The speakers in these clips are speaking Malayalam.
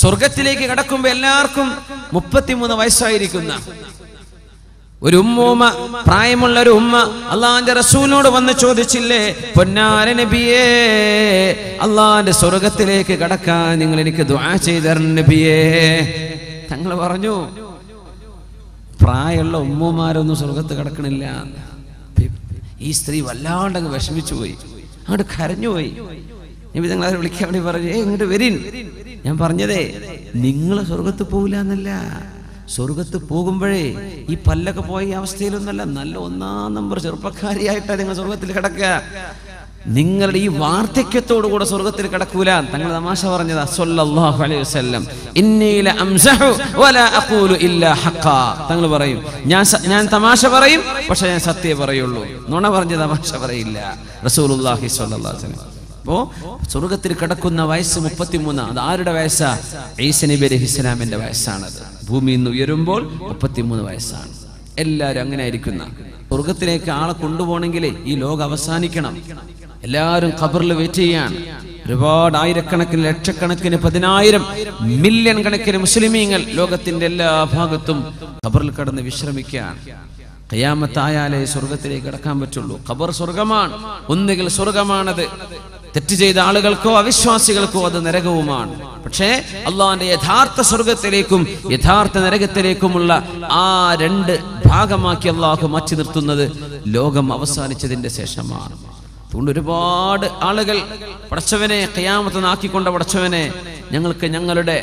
സ്വർഗത്തിലേക്ക് കടക്കുമ്പോ എല്ലാവർക്കും മുപ്പത്തിമൂന്ന് വയസ്സായിരിക്കുന്ന ഒരു ഉമ്മൂമ്മ പ്രായമുള്ള ഒരു ഉമ്മ അള്ളാന്റെ റസൂലിനോട് വന്ന് ചോദിച്ചില്ലേ പൊന്നാര നബിയേ അള്ളാന്റെ സ്വർഗത്തിലേക്ക് കടക്കാൻ നിങ്ങൾ എനിക്ക് ദ്വാ ചെയ്തരണം നബിയേ. തങ്ങൾ പറഞ്ഞു പ്രായമുള്ള ഉമ്മമാരൊന്നും സ്വർഗത്ത് കിടക്കണില്ല. ഈ സ്ത്രീ വല്ലാണ്ടങ്ങ് വിഷമിച്ചു പോയി അങ്ങോട്ട് കരഞ്ഞുപോയി. നബി തങ്ങൾ അവരെ വിളിക്കാൻ വേണ്ടി പറഞ്ഞു ഏ ഇങ്ങോട്ട് വരിൻ. ഞാൻ പറഞ്ഞതേ നിങ്ങൾ സ്വർഗത്ത് പോകില്ല എന്നല്ല സ്വർഗത്ത് പോകുമ്പോഴേ ഈ പല്ലൊക്കെ പോയ അവസ്ഥയിലൊന്നല്ല നല്ല ഒന്നാം നമ്പർ ചെറുപ്പക്കാരിയായിട്ടാണ് നിങ്ങൾ സ്വർഗത്തിൽ കിടക്കുക. നിങ്ങളുടെ ഈ വാർദ്ധക്യത്തോടു കൂടെ സ്വർഗത്തിൽ കിടക്കൂല. തങ്ങൾ തമാശ പറഞ്ഞതാ സല്ലല്ലാഹു അലൈഹി വസല്ലം. ഇന്നീല അംസഹു വലാ അഖൂലു ഇല്ലാ ഹഖാ. തങ്ങൾ പറയും ഞാൻ ഞാൻ തമാശ പറയും പക്ഷെ ഞാൻ സത്യമേ പറയുള്ളൂ. നുണ പറഞ്ഞ് തമാശ പറയില്ല. റസൂലുള്ളാഹി സ്വല്ലല്ലാഹു അലൈഹി വസല്ലം. അപ്പോ സ്വർഗത്തിൽ കിടക്കുന്ന വയസ്സ് മുപ്പത്തിമൂന്ന്. അത് ആരുടെ വയസ്സാ? ഈസ അലൈഹി ഇസ്ലാമിന്റെ വയസ്സാണത്. ഭൂമിയിൽ നിന്ന് ഉയരുമ്പോൾ മുപ്പത്തിമൂന്ന് വയസ്സാണ്. എല്ലാവരും അങ്ങനെ ആയിരിക്കുന്ന സ്വർഗത്തിലേക്ക് ആളെ കൊണ്ടുപോകണമെങ്കിൽ ഈ ലോകം അവസാനിക്കണം. എല്ലാവരും ഖബറിൽ വെയിറ്റ് ചെയ്യാണ് ഒരുപാട് ആയിരക്കണക്കിന് ലക്ഷക്കണക്കിന് പതിനായിരം മില്യൺ കണക്കിന് മുസ്ലിമീങ്ങൾ ലോകത്തിന്റെ എല്ലാ ഭാഗത്തും ഖബറിൽ കടന്ന് വിശ്രമിക്കുകയാണ് കയ്യാമത്തായാലേ സ്വർഗത്തിലേക്ക് കടക്കാൻ പറ്റുള്ളൂ. ഖബർ സ്വർഗമാണ്. ഒന്നുകിൽ സ്വർഗമാണത്. തെറ്റ് ചെയ്ത ആളുകൾക്കോ അവിശ്വാസികൾക്കോ അത് നരകവുമാണ്. പക്ഷേ അള്ളാഹിന്റെ യഥാർത്ഥ സ്വർഗത്തിലേക്കും യഥാർത്ഥ നരകത്തിലേക്കുമുള്ള ആ രണ്ട് ഭാഗമാക്കി അള്ളാഹു മാറ്റി നിർത്തുന്നത് ലോകം അവസാനിച്ചതിന്റെ ശേഷമാണ്. അതുകൊണ്ട് ഒരുപാട് ആളുകൾ പടച്ചവനെ കയ്യാമത്ത് നാക്കിക്കൊണ്ട പടച്ചവനെ ഞങ്ങൾക്ക് ഞങ്ങളുടെ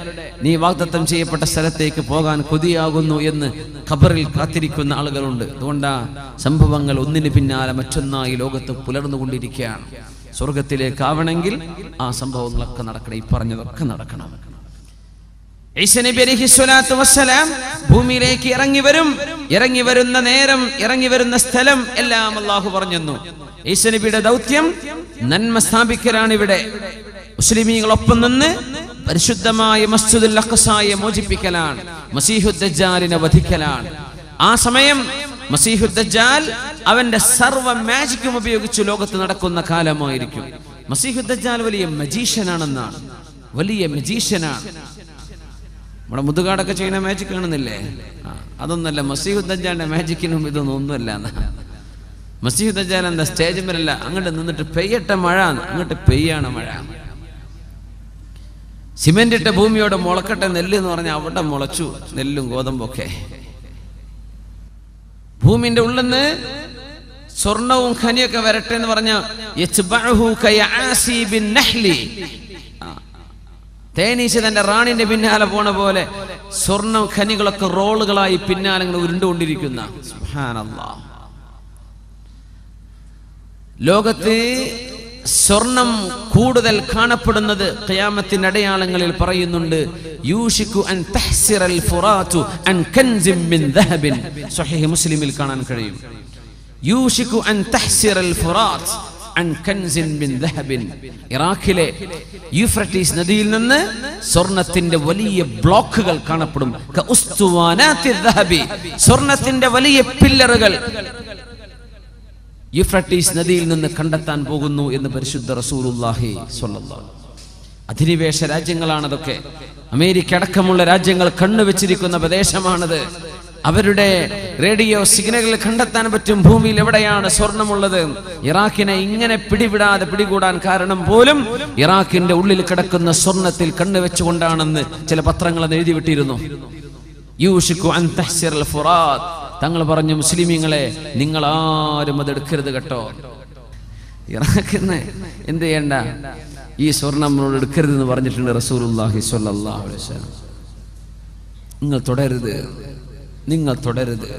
നീ വാഗ്ദത്തം ചെയ്യപ്പെട്ട സ്ഥലത്തേക്ക് പോകാൻ കൊതിയാകുന്നു എന്ന് ഖബറിൽ കാത്തിരിക്കുന്ന ആളുകളുണ്ട്. അതുകൊണ്ടാ സംഭവങ്ങൾ ഒന്നിന് പിന്നാലെ മറ്റൊന്നായി ലോകത്ത് പുലർന്നുകൊണ്ടിരിക്കുകയാണ്. സ്വർഗത്തിലേക്കാവണമെങ്കിൽ ആ സംഭവങ്ങളൊക്കെ നടക്കണം ഈ പറഞ്ഞതൊക്കെ നടക്കണം. ഭൂമിയിലേക്ക് ഇറങ്ങി വരും. ഇറങ്ങി വരുന്ന നേരം ഇറങ്ങി വരുന്ന സ്ഥലം എല്ലാം അള്ളാഹു പറഞ്ഞു ഈസ നബിയുടെ ദൗത്യം നന്മ സ്ഥാപിക്കലാണ് ഇവിടെ. മുസ്ലിമീങ്ങളൊപ്പം നിന്ന് പരിശുദ്ധമായ മസ്ജിദുൽ മോചിപ്പിക്കലാണ് മസീഹുദ്ദജാലിനെ വധിക്കലാണ്. ആ സമയം അവന്റെ സർവ മാജിക്കും ഉപയോഗിച്ച് ലോകത്ത് നടക്കുന്ന കാലമായിരിക്കും. മസീഹുദ്ദാൽ വലിയ മജീഷ്യനാണെന്നാണ് വലിയ മജീഷ്യനാണ് നമ്മുടെ മുതുകാടൊക്കെ ചെയ്യുന്ന മാജിക് കാണുന്നില്ലേ ആ, അതൊന്നല്ല മസീഹുദ്ദാലിന്റെ മാജിക്കിനും ഇതൊന്നും ഒന്നുമല്ല മസീഹുദ്ദാൽ എന്താ സ്റ്റേജ് മേലല്ല അങ്ങോട്ട് നിന്നിട്ട് പെയ്യട്ടെ മഴ അങ്ങോട്ട് പെയ്യാണ് മഴ. സിമെന്റ് ഇട്ട ഭൂമിയോട് മുളക്കട്ടെ നെല്ല് എന്ന് പറഞ്ഞാൽ അവിടെ മുളച്ചു നെല്ലും ഗോതമ്പൊക്കെ. ഭൂമിന്റെ ഉള്ളിൽ നിന്ന് സ്വർണവും ഖനിയൊക്കെ വരട്ടെ എന്ന് പറഞ്ഞ തേനീശ. തേനീച്ച തന്റെ റാണിന്റെ പിന്നാലെ പോണ പോലെ സ്വർണ ഖനികളൊക്കെ റോളുകളായി പിന്നാലെ ഉരുണ്ടുകൊണ്ടിരിക്കുന്ന. ലോകത്ത് സ്വർണം കൂടുതൽ കാണപ്പെടുന്നത് ഖിയാമത്തിന്റെ അടയാളങ്ങളിൽ പറയുന്നുണ്ട് യൂഷിക്കു അൻ അൻ മിൻ മുസ്ലിമിൽ കാണാൻ കഴിയും. യൂഷിക്കു അൻ ഫുറാത്ത് അൻ കൻസിൻ മിൻ ഇറാഖിലെ യൂഫ്രട്ടീസ് നദിയിൽ നിന്ന് സ്വർണത്തിന്റെ വലിയ ബ്ലോക്കുകൾ കാണപ്പെടും. സ്വർണത്തിന്റെ വലിയ പില്ലറുകൾ. യുഫ്രട്ടീസ് നദിയിൽ നിന്ന് കണ്ടെത്താൻ പോകുന്നു എന്ന് പരിശുദ്ധ റസൂലുള്ളാഹി സ്വല്ലല്ലാഹു അധിനിവേശ രാജ്യങ്ങളാണതൊക്കെ. അമേരിക്ക അടക്കമുള്ള രാജ്യങ്ങൾ കണ്ണുവെച്ചിരിക്കുന്ന പ്രദേശമാണത്. അവരുടെ റേഡിയോ സിഗ്നലുകൾ കണ്ടെത്താൻ പറ്റും ഭൂമിയിൽ എവിടെയാണ് സ്വർണമുള്ളത്? ഇറാഖിനെ ഇങ്ങനെ പിടിവിടാതെ പിടികൂടാൻ കാരണം പോലും ഇറാഖിന്റെ ഉള്ളിൽ കിടക്കുന്ന സ്വർണത്തിൽ കണ്ണുവെച്ചുകൊണ്ടാണെന്ന് ചില പത്രങ്ങൾ എഴുതി വിട്ടിരുന്നു യൂഷിക്കു അൻ തഹ്സിർ ഫുറാത്ത് തങ്ങൾ പറഞ്ഞു മുസ്ലിമീങ്ങളെ നിങ്ങൾ ആരും അത് എടുക്കരുത് കേട്ടോ. ഇറാഖിന്ന് എന്ത് ചെയ്യണ്ട? ഈ സ്വർണം നമ്മളോട് എടുക്കരുത് എന്ന് പറഞ്ഞിട്ടുണ്ട് സ്വല്ലല്ലാഹു അലൈഹി വസല്ലം. നിങ്ങൾ തുടരുത് നിങ്ങൾ തുടരുത്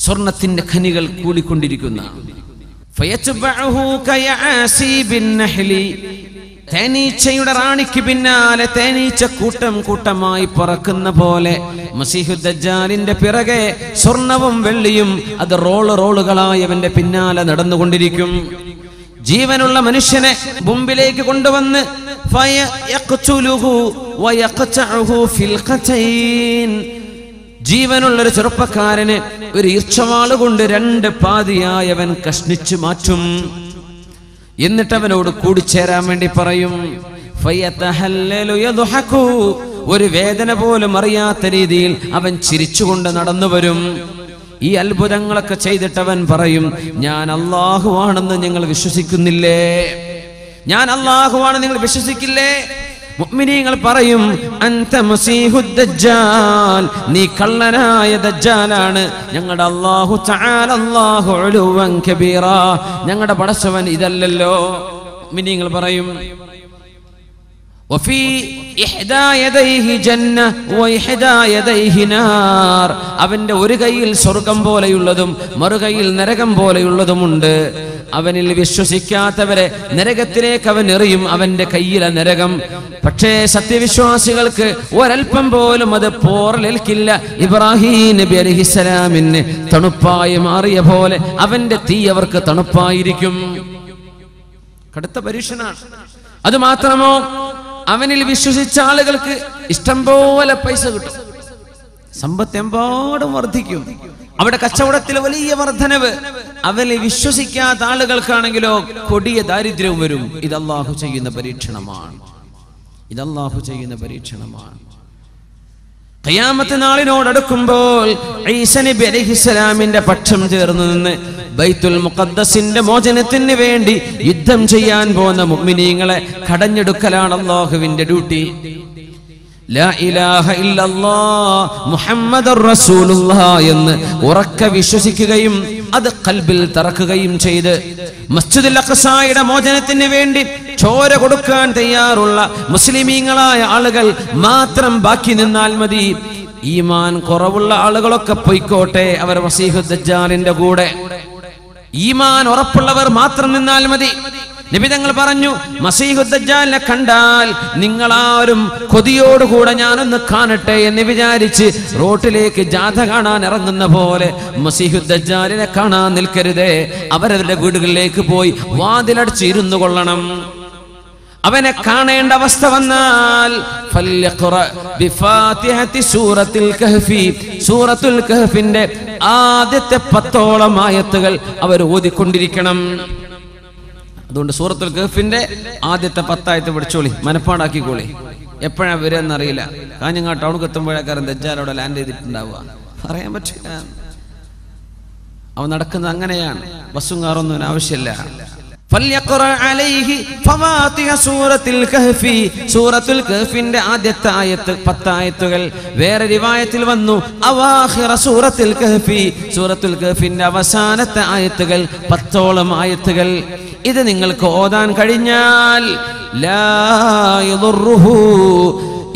സ്വർണത്തിന്റെ ഖനികൾ കൂടിക്കൊണ്ടിരിക്കുന്ന തേനീച്ചയുടെ റാണിക്ക് പിന്നാലെ തേനീച്ച കൂട്ടം കൂട്ടമായി പറക്കുന്ന പോലെ മസിഹുദ്ദാലിന്റെ പിറകെ സ്വർണവും വെള്ളിയും അത് റോൾ റോളുകളായി അവന്റെ പിന്നാലെ നടന്നുകൊണ്ടിരിക്കും. ജീവനുള്ള മനുഷ്യനെ മുമ്പിലേക്ക് കൊണ്ടുവന്ന് ജീവനുള്ള ഒരു ചെറുപ്പക്കാരന് ഒരു ഈർച്ചവാൾ കൊണ്ട് രണ്ട് പാതിയായവൻ കഷ്ണിച്ചു മാറ്റും. എന്നിട്ട് അവനോട് കൂടിച്ചേരാൻ വേണ്ടി പറയും. ഒരു വേദന പോലും അറിയാത്ത രീതിയിൽ അവൻ ചിരിച്ചുകൊണ്ട് നടന്നു വരും. ഈ അത്ഭുതങ്ങളൊക്കെ ചെയ്തിട്ടവൻ പറയും ഞാൻ അള്ളാഹുവാണെന്ന് നിങ്ങൾ വിശ്വസിക്കുന്നില്ലേ? ഞാൻ അള്ളാഹുവാണ് നിങ്ങൾ വിശ്വസിക്കില്ലേ? മുഅ്മിനീങ്ങൾ പറയും അൻത മസീഹുദ് ദജ്ജാൽ നീ കള്ളനായ ദജ്ജാലാണ്. ഞങ്ങളുടെ അല്ലാഹു തആല അല്ലാഹു ഉലുവൻ കബീറ. ഞങ്ങളുടെ പടച്ചവൻ ഇതല്ലല്ലോ. മുഅ്മിനീങ്ങൾ പറയും അവന്റെ ഒരു കൈയിൽ സ്വർഗം പോലെയുള്ളതും മറുകൈയിൽ നരകം പോലെയുള്ളതുമുണ്ട്. അവനിൽ വിശ്വസിക്കാത്തവരെ നരകത്തിലേക്ക് അവൻ എറിയും അവന്റെ കയ്യിലെ നരകം. പക്ഷേ സത്യവിശ്വാസികൾക്ക് ഒരൽപ്പം പോലും അത് പോറലേൽക്കില്ല. ഇബ്രാഹിം നബി അലഹിസലാമിന് തണുപ്പായി മാറിയ പോലെ അവന്റെ തീ അവർക്ക് തണുപ്പായിരിക്കും. കടുത്ത പരീക്ഷനാണ് അത് മാത്രമോ? അവനിൽ വിശ്വസിച്ച ആളുകൾക്ക് ഇഷ്ടം പോലെ പൈസ കിട്ടും. സമ്പത്ത് എമ്പാടും വർദ്ധിക്കും. അവിടെ കച്ചവടത്തിൽ വലിയ വർധനവ്. അവനെ വിശ്വസിക്കാത്ത ആളുകൾക്കാണെങ്കിലോ കൊടിയ ദാരിദ്ര്യവും വരും. ഇത് ചെയ്യുന്ന പരീക്ഷണമാണ്. ഇത് ചെയ്യുന്ന പരീക്ഷണമാണ്. കയ്യാമത്തെ നാളിനോടടുക്കുമ്പോൾ ഈസനബി അലൈഹിസ്സലാമിന്റെ പക്ഷം ചേർന്ന് നിന്ന് ബൈത്തുൽ മുഖദ്ദസിന്റെ മോചനത്തിന് വേണ്ടി യുദ്ധം ചെയ്യാൻ പോകുന്ന മുഅ്മിനീങ്ങളെ കടഞ്ഞെടുക്കലാണ് അള്ളാഹുവിന്റെ ഡ്യൂട്ടി എന്ന് ഉറക്കെ വിശ്വസിക്കുകയും അത് കൽബിൽ തറക്കുകയും ചെയ്ത് മസ്ജിദുൽ അഖസായുടെ മോചനത്തിന് വേണ്ടി ചോര കൊടുക്കാൻ തയ്യാറുള്ള മുസ്ലിമീങ്ങളായ ആളുകൾ മാത്രം ബാക്കി നിന്നാൽ മതി. ഈമാൻ കുറവുള്ള ആളുകളൊക്കെ പൊയ്ക്കോട്ടെ അവർ വസീഹുദ്ദാലിന്റെ കൂടെ. ഈമാൻ ഉറപ്പുള്ളവർ മാത്രം നിന്നാൽ മതി. നിബിതങ്ങൾ പറഞ്ഞു മസീഹുദ്ദാലിനെ കണ്ടാൽ നിങ്ങളാരും കൊതിയോടുകൂടെ ഞാനൊന്ന് കാണട്ടെ എന്ന് വിചാരിച്ച് റോട്ടിലേക്ക് ജാഥ കാണാൻ ഇറങ്ങുന്ന പോലെ മസീഹുദ്ദാലിനെ കാണാൻ നിൽക്കരുതേ. അവരവരുടെ വീടുകളിലേക്ക് പോയി വാതിലടിച്ചിരുന്നു കൊള്ളണം. അവനെ കാണേണ്ട അവസ്ഥ വന്നാൽ സൂറത്തുൽ കഹഫിന്റെ ആദ്യത്തെ പത്തോളം ആയത്തുകൾ അവർ ഓതിക്കൊണ്ടിരിക്കണം. അതുകൊണ്ട് സൂറത്തുൽ കഹഫിന്റെ ആദ്യത്തെ പത്തായത്ത് പിടിച്ചോളി മനപ്പാടാക്കിക്കോളി. എപ്പോഴാ വരിക അറിയില്ല. കാഞ്ഞങ്ങാട് ടൗണിൽ എത്തുമ്പോഴേക്കാരൻ ദജ്ജാലോടെ ലാൻഡ് ചെയ്തിട്ടുണ്ടാവുക. പറയാൻ പറ്റില്ല. അവൻ നടക്കുന്നത് അങ്ങനെയാണ്. ബസ്സും കാറൊന്നും ആവശ്യമില്ല. സൂറത്തുൽ ആദ്യത്തെ ആയത്ത് വേറെ വന്നു അവാഹിറ സൂറത്തുൽ സൂറത്തുൽ അവസാനത്തെ ആയത്തുകൾ പത്തോളം ആയത്തുകൾ. ഇത് നിങ്ങൾക്ക് ഓതാൻ കഴിഞ്ഞാൽ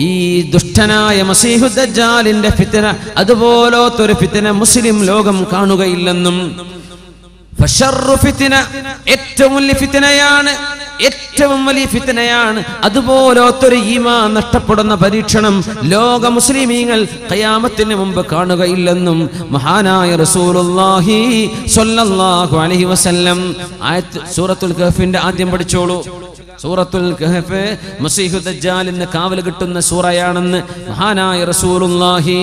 ഈ ദുഷ്ടനായ മസീഹുദ്ദാലിന്റെ ഫിത്തന അതുപോലത്തെ ഒരു ഫിത്തന മുസ്ലിം ലോകം കാണുകയില്ലെന്നും. ഏറ്റവും ഫിത്തനയാണ് ഏറ്റവും വലിയ ഫിത്തനയാണ്. അതുപോലത്തൊരു ഈമാൻ നഷ്ടപ്പെടുന്ന പരീക്ഷണം ലോക മുസ്ലിമീങ്ങൾ കയാമത്തിന് മുമ്പ് കാണുകയില്ലെന്നും മഹാനായ റസൂലുള്ളാഹി സ്വല്ലല്ലാഹു അലൈഹി വസല്ലം ആയത്ത് സൂറത്തുൽ കഹ്ഫിന്റെ ആദ്യം പഠിച്ചോളൂ. സൂറത്തുൽ കഹഫ് മസീഹു ദജ്ജാലിന് കാവൽ കിട്ടുന്ന സൂറയാണെന്ന് മഹാനായ റസൂലുള്ളാഹി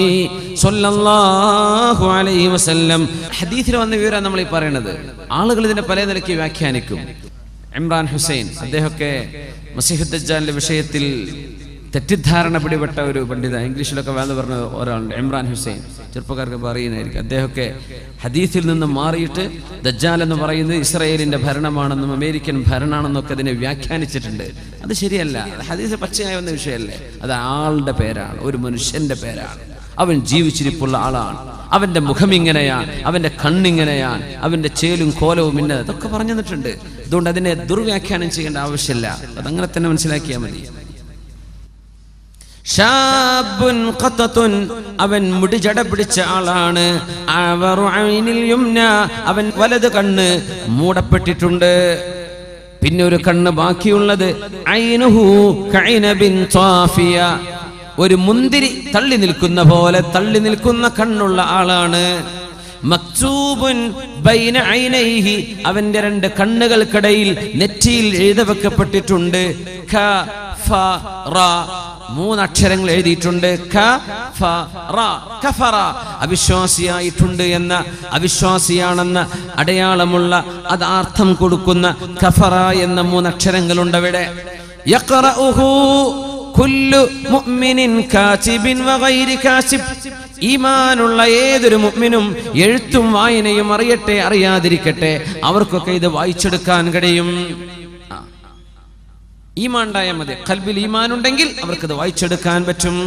സ്വല്ലല്ലാഹു അലൈഹി വസല്ലം ഹദീസിൽ വന്ന വിവരം നമ്മൾ ഈ പറയുന്നത് ആളുകൾ ഇതിനെ പല നിലയ്ക്ക് വ്യാഖ്യാനിക്കും. ഇമ്രാൻ ഹുസൈൻ അദ്ദേഹമൊക്കെ മസീഹു ദജ്ജാലിന്റെ വിഷയത്തിൽ തെറ്റിദ്ധാരണ പിടിപെട്ട ഒരു പണ്ഡിത. ഇംഗ്ലീഷിലൊക്കെ വേണ്ട പറഞ്ഞ ഒരാളുണ്ട് ഇമ്രാൻ ഹുസൈൻ. ചെറുപ്പക്കാർക്ക് പറയുന്നതായിരിക്കും അദ്ദേഹമൊക്കെ ഹദീസിൽ നിന്ന് മാറിയിട്ട് ദജ്ജാൽ എന്ന് പറയുന്നത് ഇസ്രായേലിന്റെ ഭരണമാണെന്നും അമേരിക്കൻ ഭരണമാണെന്നൊക്കെ അതിനെ വ്യാഖ്യാനിച്ചിട്ടുണ്ട്. അത് ശരിയല്ല. ഹദീസ് പച്ചയായ വന്ന വിഷയമല്ലേ? അത് ആളുടെ പേരാണ് ഒരു മനുഷ്യന്റെ പേരാണ്. അവൻ ജീവിച്ചിരിപ്പുള്ള ആളാണ്. അവന്റെ മുഖം ഇങ്ങനെയാണ് അവന്റെ കണ്ണിങ്ങനെയാണ് അവന്റെ ചേലും കോലവും ഇന്ന ഇതൊക്കെ പറഞ്ഞു തന്നിട്ടുണ്ട്. അതുകൊണ്ട് അതിനെ ദുർവ്യാഖ്യാനം ചെയ്യേണ്ട ആവശ്യമില്ല. അതങ്ങനെ തന്നെ മനസ്സിലാക്കിയാൽ മതി. അവൻ മുടി ജട പിടിച്ച ആളാണ്. അവൻ വലത് കണ്ണ് മൂടപ്പെട്ടിട്ടുണ്ട്. പിന്നെ ഒരു കണ്ണ് ബാക്കിയുള്ളത്. ഒരു മുന്തിരി തള്ളി നിൽക്കുന്ന പോലെ തള്ളി നിൽക്കുന്ന കണ്ണുള്ള ആളാണ്. മക്സൂബുൻ ബൈന ഐനൈഹി അവന്റെ രണ്ട് കണ്ണുകൾക്കിടയിൽ നെറ്റിയിൽ എഴുതി മൂന്നക്ഷരങ്ങൾ എഴുതിയിട്ടുണ്ട്. അവിശ്വാസിയായിട്ടുണ്ട് എന്ന അവിശ്വാസിയാണെന്ന അടയാളമുള്ള അത് അർത്ഥം കൊടുക്കുന്ന കഫറ എന്ന മൂന്നക്ഷരങ്ങളുണ്ട് അവിടെ ഈമാനുള്ള ഏതൊരു മുഅ്മിനും എഴുത്തും വായനയും അറിയട്ടെ അറിയാതിരിക്കട്ടെ. അവർക്കൊക്കെ ഇത് വായിച്ചെടുക്കാൻ കഴിയും. ഉണ്ടായാൽ മതി. കൽബിൽ ഈമാൻ ഉണ്ടെങ്കിൽ അവർക്കത് വായിച്ചെടുക്കാൻ പറ്റും.